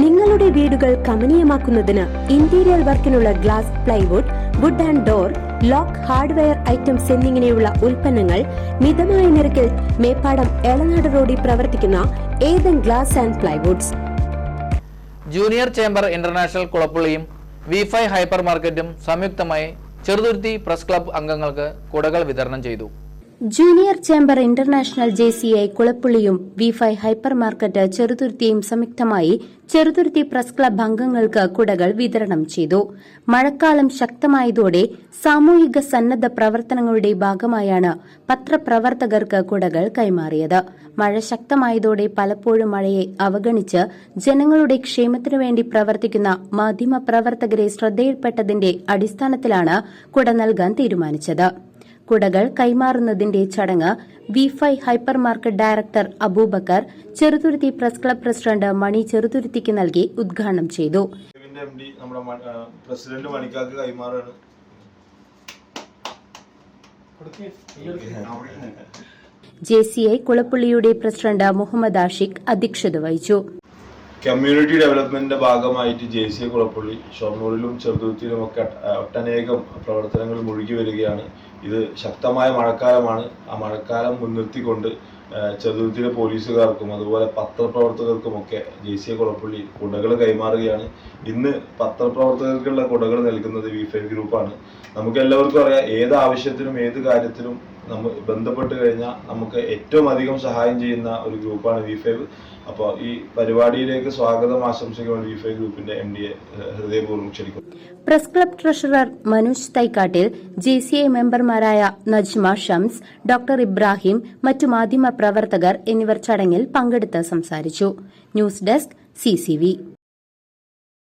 നിങ്ങളുടെ വീടുകൾ കമനീയമാക്കുന്നതിന് interior വർക്കിനുള്ള glass plywood wood and door lock hardware items എന്നിങ്ങനെയുള്ള ഉൽപ്പന്നങ്ങൾ മിതമായ നിരക്കിൽ മേപ്പാടം എളനാട് റോഡിൽ പ്രവർത്തിക്കുന്ന Ethan glass and plywoods junior chamber international കുളപ്പുള്ളിയും V five hyper മാർക്കറ്റും സംയുക്തമായി ചെറുതുരുത്തി പ്രസ് ക്ലബ് അംഗങ്ങൾക്ക് കുടകൾ വിതരണം ചെയ്തു. Junior chamber international J C I കുളപ്പുള്ളിയും V five hyper market ചെറുതുരുത്തിയും സംയുക്തമായി ചെറുതുരുത്തി പ്രസ് ക്ലബ് അംഗങ്ങൾക്ക് കുടകൾ വിതരണം ചെയ്തു. മഴക്കാലം ശക്തമായതോടെ സാമൂഹിക സന്നദ്ധ പ്രവർത്തനങ്ങളുടെ ഭാഗമായാണ് പത്രപ്രവർത്തകർക്ക് കുടകൾ കൈമാറിയത്. മഴ ശക്തമായതോടെ പലപ്പോഴും മഴയെ അവഗണിച്ച് ജനങ്ങളുടെ ക്ഷേമത്തിനു വേണ്ടി പ്രവർത്തിക്കുന്ന മാധ്യമപ്രവർത്തകരെ ശ്രദ്ധയിൽപ്പെട്ടതിന്റെ അടിസ്ഥാനത്തിലാണ് കുട നൽകാൻ തീരുമാനിച്ചത്. കുടകൾ കൈമാറുന്നതിന്റെ ചടങ്ങ് V five hyper market director Abubakar Cheruthuruthy press club president Mani ചെറുതുരുത്തിക്ക് നൽകി ഉദ്ഘാടനം ചെയ്തു. പ്രസിഡന്റ് മണിക്കാക്ക് കൈമാറാണ്. ജെ സി ഐ കുളപ്പുള്ളിയുടെ പ്രസിഡന്റ് മുഹമ്മദ് ആഷിഖ് അധ്യക്ഷത വഹിച്ചു. കമ്മ്യൂണിറ്റി ഡെവലപ്മെന്റിന്റെ ഭാഗമായിട്ട് ജെ സി കുളപ്പള്ളി ഷൊർണൂരിലും ചെറുതുരുത്തിയിലും ഒക്കെ ഒട്ട- ഒട്ടനേകം പ്രവർത്തനങ്ങൾ മുഴുകി വരികയാണ്. ഇത് ശക്തമായ മഴക്കാലമാണ്. ആ മഴക്കാലം മുൻനിർത്തിക്കൊണ്ട് ചെറുതുരുത്തിയിലെ പോലീസുകാർക്കും അതുപോലെ പത്രപ്രവർത്തകർക്കുമൊക്കെ ജെ സി കുളപ്പള്ളി കുടകൾ കൈമാറുകയാണ്. ഇന്ന് പത്രപ്രവർത്തകർക്കുള്ള കുടകൾ നൽകുന്നത് വി ഫൈവ് ഗ്രൂപ്പാണ്. നമുക്ക് എല്ലാവർക്കും അറിയാം ഏത് ആവശ്യത്തിനും ഏത് കാര്യത്തിനും നമ്മൾ ബന്ധപ്പെട്ട് കഴിഞ്ഞാൽ നമുക്ക് ഏറ്റവും അധികം സഹായം ചെയ്യുന്ന ഒരു ഗ്രൂപ്പാണ് വി ഫൈവ്. അപ്പോൾ ഈ പരിപാടിയിലേക്ക് സ്വാഗതം ആശംസിക്കുന്ന വി ഫൈവ് ഗ്രൂപ്പിന്റെ എം ഡി എ ഹൃദയപൂർവം ക്ഷണിക്കുന്നു. Press club treasurer Manoj Thaikkattil J C I മെമ്പർമാരായ നജ്മ ഷംസ് ഡോക്ടർ ഇബ്രാഹിം മറ്റു മാധ്യമ പ്രവർത്തകർ എന്നിവർ ചടങ്ങിൽ പങ്കെടുത്ത് സംസാരിച്ചു. News desk C